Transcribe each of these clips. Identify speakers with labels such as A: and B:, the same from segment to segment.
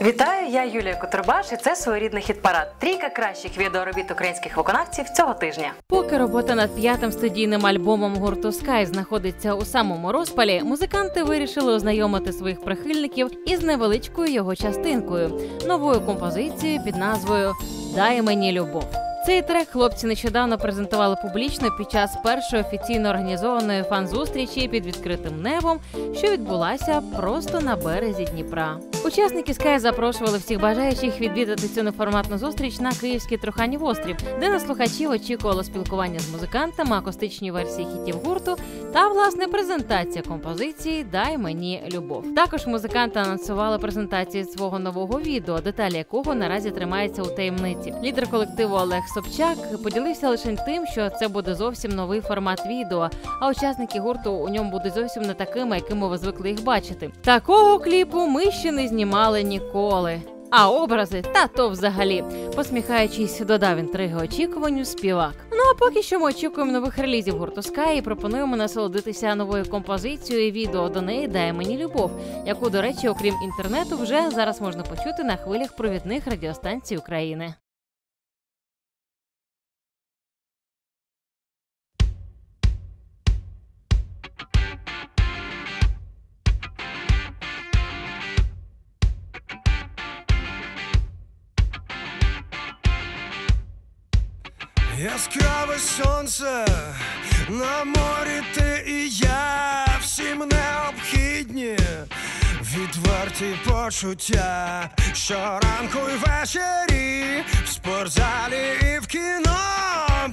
A: Вітаю, я Юлія Котурбаш, і це своєрідний хіт-парад. Трійка кращих відеоробіт українських виконавців цього тижня.
B: Поки робота над п'ятим студійним альбомом гурту Sky знаходиться у самому розпалі, музиканти вирішили ознайомити своїх прихильників із невеличкою його частинкою, новою композицією під назвою Дай мені любов. Цей трек хлопці нещодавно презентували публічно під час першої офіційно організованої фан-зустрічі під відкритим небом, що відбулася просто на березі Дніпра. Учасники Sky запрошували всіх бажаючих відвідати цю неформатну зустріч на Київський Труханів острів, де на слухачів очікувало спілкування з музикантами, акустичні версії хітів гурту та власне презентація композиції Дай мені любов. Також музиканти анонсували презентацію свого нового відео, деталі якого наразі тримається у таємниці. Лідер колективу Олег Собчак поділився лише тим, що це буде зовсім новий формат відео. А учасники гурту у ньому будуть зовсім не такими, якими ви звикли їх бачити. Такого кліпу ми ще не знімали ніколи. А образи та то взагалі, посміхаючись, додав інтриги очікуванню співак. Ну а поки що ми очікуємо нових релізів гурту Sky і пропонуємо насолодитися новою композицією відео до неї дає мені любов, яку, до речі, окрім інтернету, вже зараз можна почути на хвилях провідних радіостанцій України.
C: Яскраве сонце на морі ти і я всім необхідні, відверті почуття щоранку й ввечері в спортзалі і в кіно.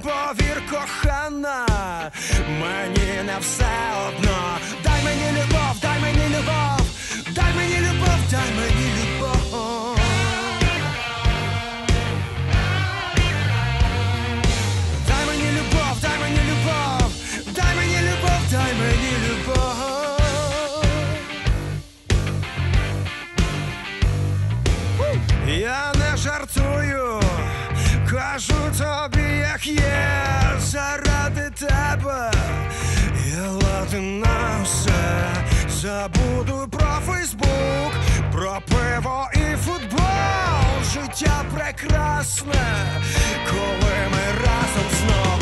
C: Повір, кохана, мені не все одно. Дай мені любов, дай мені любов, дай мені любов, дай мені любов. Коли ми разом знов.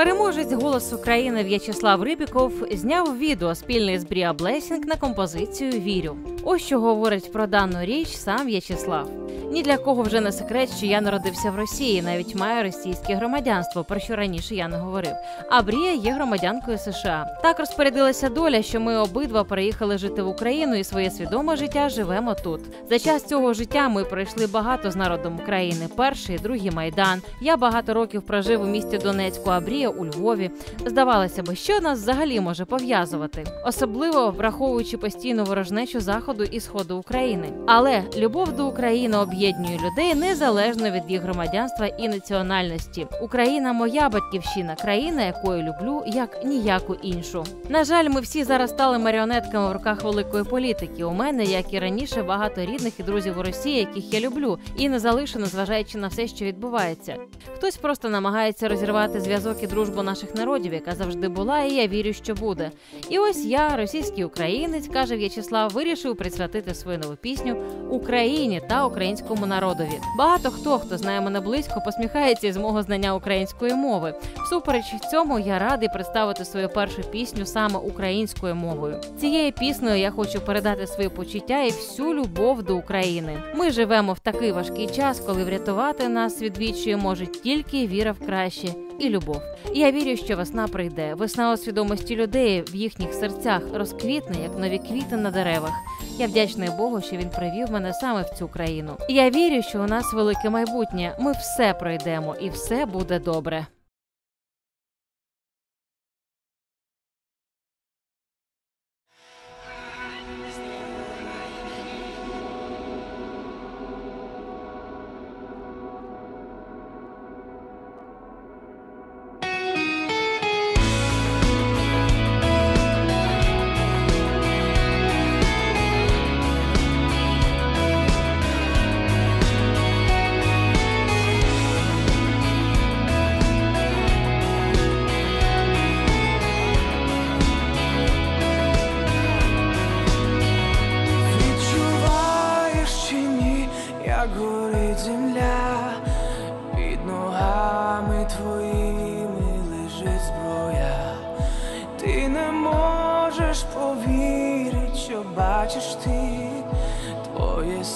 B: Переможець голос України В'ячеслав Рибіков зняв відео спільний з Бріа Блесінг на композицію Вірю. Ось що говорить про дану річ сам В'ячеслав. Ні для кого вже не секрет, що я народився в Росії, навіть маю російське громадянство, про що раніше я не говорив. А Брія є громадянкою США. Так розпорядилася доля, що ми обидва переїхали жити в Україну і своє свідоме життя живемо тут. За час цього життя ми пройшли багато з народом України. Перший, другий майдан. Я багато років прожив у місті Донецьку, а Брія у Львові. Здавалося би, що нас взагалі може пов'язувати, особливо враховуючи постійну ворожнечу заходу і сходу України. Але любов до України об'єднує людей незалежно від їх громадянства і національності. Україна моя батьківщина, країна, якою люблю як ніяку іншу. На жаль, ми всі зараз стали маріонетками в руках великої політики. У мене, як і раніше, багато рідних і друзів у Росії, яких я люблю, і не залишу, незважаючи на все, що відбувається. Хтось просто намагається розірвати зв'язок і дружбу наших народів, яка завжди була, і я вірю, що буде. І ось я, російський українець, каже В'ячеслав, вирішив присвятити свою нову пісню Україні та українському народові. Багато хто, хто знає мене близько, посміхається із мого знання української мови. Всупереч цьому я радий представити свою першу пісню саме українською мовою. Цією піснею я хочу передати свої почуття і всю любов до України. Ми живемо в такий важкий час, коли врятувати нас від відчаю може тільки віра в краще і любов. Я вірю, що весна прийде. Весна у свідомості людей в їхніх серцях розквітне, як нові квіти на деревах. Я вдячний Богу, що він привів мене саме в цю країну. Я вірю, що у нас велике майбутнє. Ми все пройдемо, і все буде добре.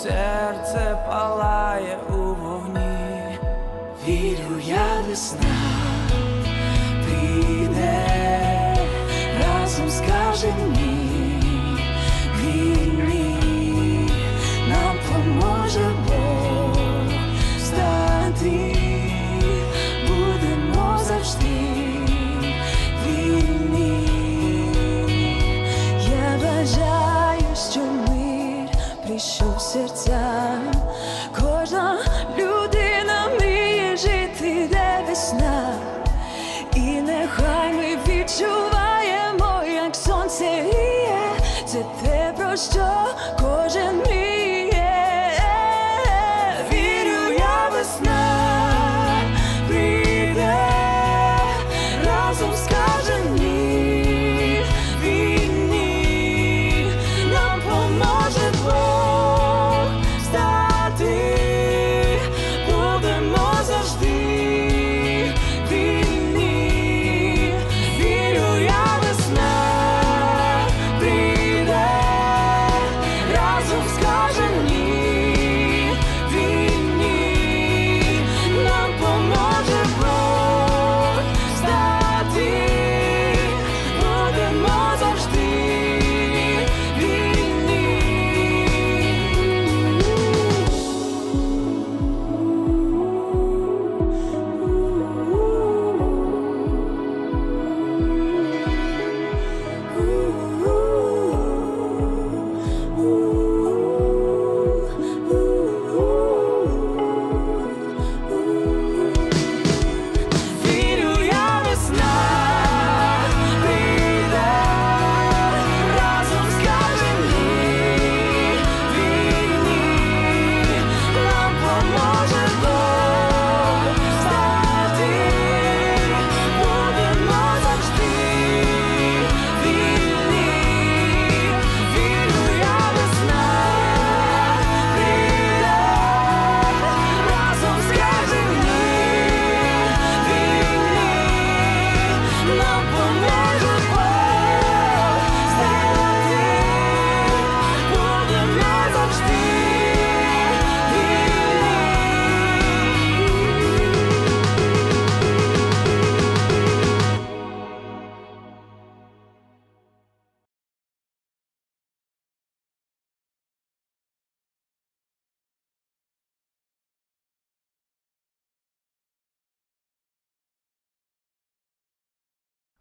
D: Серце палає у вогні. Вірю, я весна прийде, разом скаже ні.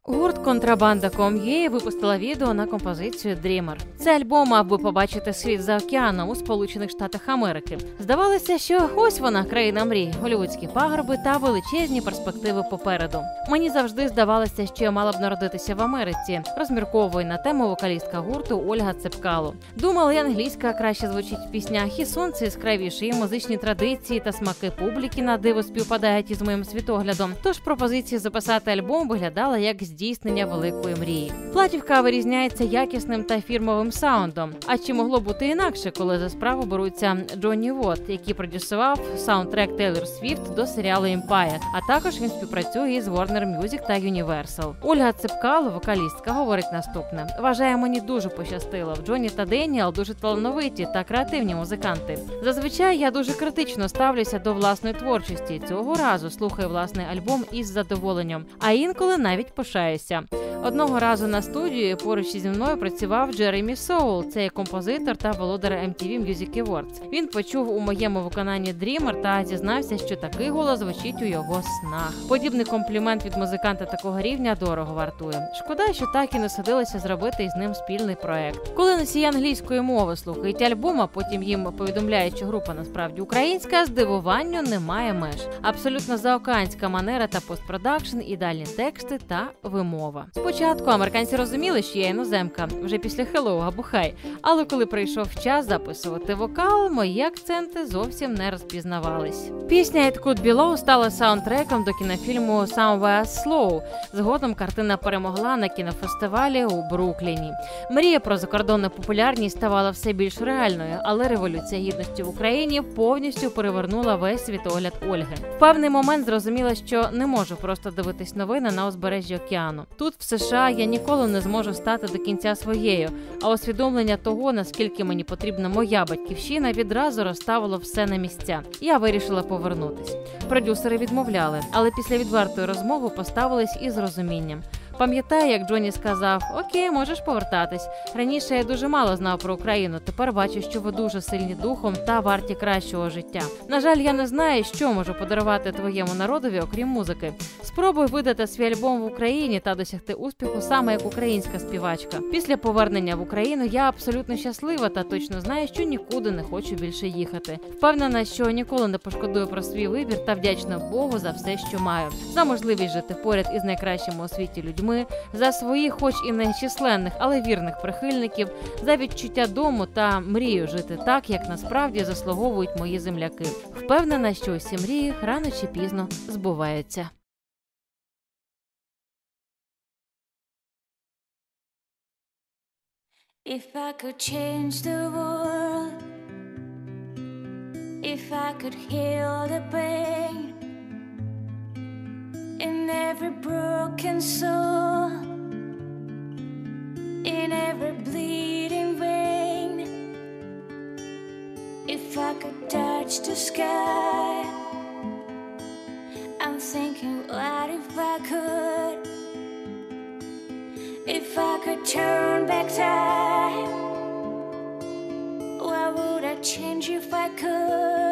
B: Гурт Контрабанда Ком'є випустила відео на композицію Dreamer. Цей альбом мав би побачити світ за океаном у Сполучених Штатах Америки. Здавалося, що ось вона країна мрій, голівудські пагорби та величезні перспективи попереду. Мені завжди здавалося, що я мала б народитися в Америці. Розмірковує на тему вокалістка гурту Ольга Цепкало. Думала, і англійська краще звучить в піснях, і сонце яскравіше, і музичні традиції та смаки публіки на диво співпадають із моїм світоглядом. Тож пропозиція записати альбом виглядала як здійснення великої мрії. Платівка вирізняється якісним та фірмовим саундом. А чи могло бути інакше, коли за справу беруться Джонні Вот, який продюсував саундтрек Тейлор Свіфт до серіалу Empire, а також він співпрацює з Warner Music та Universal. Ольга Цепкало, вокалістка, говорить наступне: вважає, мені дуже пощастило. В Джоні та Деніел дуже талановиті та креативні музиканти. Зазвичай я дуже критично ставлюся до власної творчості. Цього разу слухаю власний альбом із задоволенням, а інколи навіть пишаюся. Одного разу на студії поруч зі мною працював Джеремі Соул, це композитор та володар MTV Music Awards. Він почув у моєму виконанні Dreamer та зізнався, що такий голос звучить у його снах. Подібний комплімент від музиканта такого рівня дорого вартує. Шкода, що так і не садилися зробити із ним спільний проект. Коли носії англійської мови слухають альбом, а потім їм повідомляють, що група насправді українська, здивуванню немає меж. Абсолютно заокеанська манера та постпродакшн, ідеальні тексти та вимова. Спочатку американці розуміли, що я іноземка вже після Hello або Хай, але коли прийшов час записувати вокал, мої акценти зовсім не розпізнавались. Пісня «It Could Be Low» стала саундтреком до кінофільму «Somewhere Slow». Згодом картина перемогла на кінофестивалі у Брукліні. Мрія про закордонну популярність ставала все більш реальною, але революція гідності в Україні повністю перевернула весь світогляд Ольги. В певний момент зрозуміла, що не можу просто дивитись новини на узбережжі океану. Тут в США я ніколи не зможу стати до кінця своєю, а усвідомлення того, наскільки мені потрібна моя батьківщина, відразу розставило все на місця. Я вирішила повернутись. Продюсери відмовляли, але після відвертої розмови поставились із розумінням. Пам'ятаю, як Джоні сказав: Окей, можеш повертатись. Раніше я дуже мало знав про Україну. Тепер бачу, що ви дуже сильні духом та варті кращого життя. На жаль, я не знаю, що можу подарувати твоєму народові, окрім музики. Спробуй видати свій альбом в Україні та досягти успіху саме як українська співачка. Після повернення в Україну я абсолютно щаслива та точно знаю, що нікуди не хочу більше їхати. Впевнена, що ніколи не пошкодую про свій вибір та вдячна Богу за все, що маю, за можливість жити поряд із найкращими у світі людьми людьми, за своїх, хоч і нечисленних, але вірних прихильників, за відчуття дому та мрію жити так, як насправді заслуговують мої земляки. Впевнена, що усі мрії рано чи пізно збуваються.
E: If I could change the world, if I could heal the pain in every broken soul, in every bleeding vein, if I could touch the sky, I'm thinking, what if I could? If I could turn back time, what would I change if I could?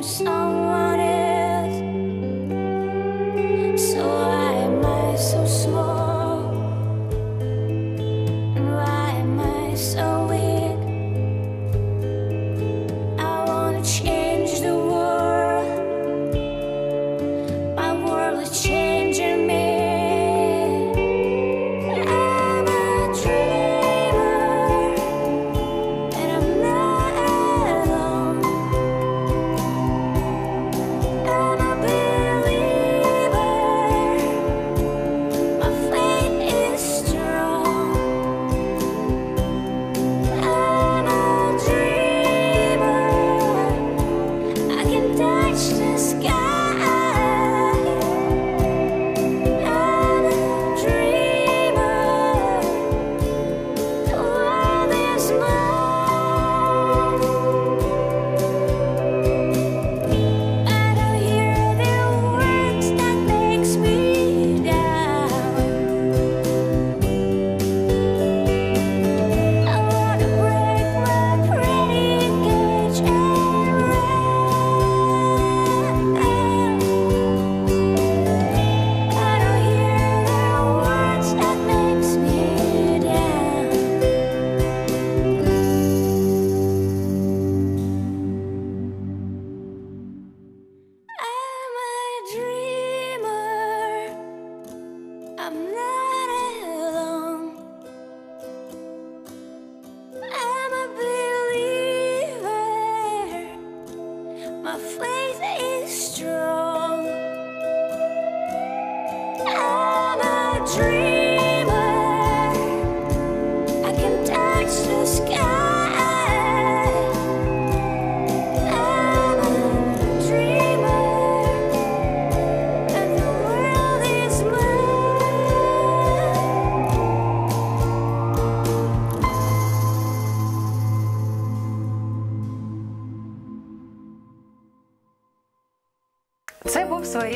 E: I'm so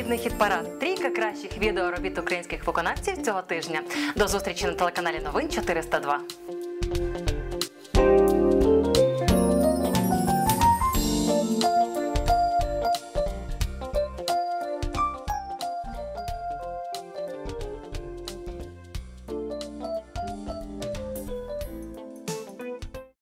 E: своєрідний хіт-парад. Трійка кращих відеоробіт українських виконавців цього тижня. До зустрічі на телеканалі Новин 402.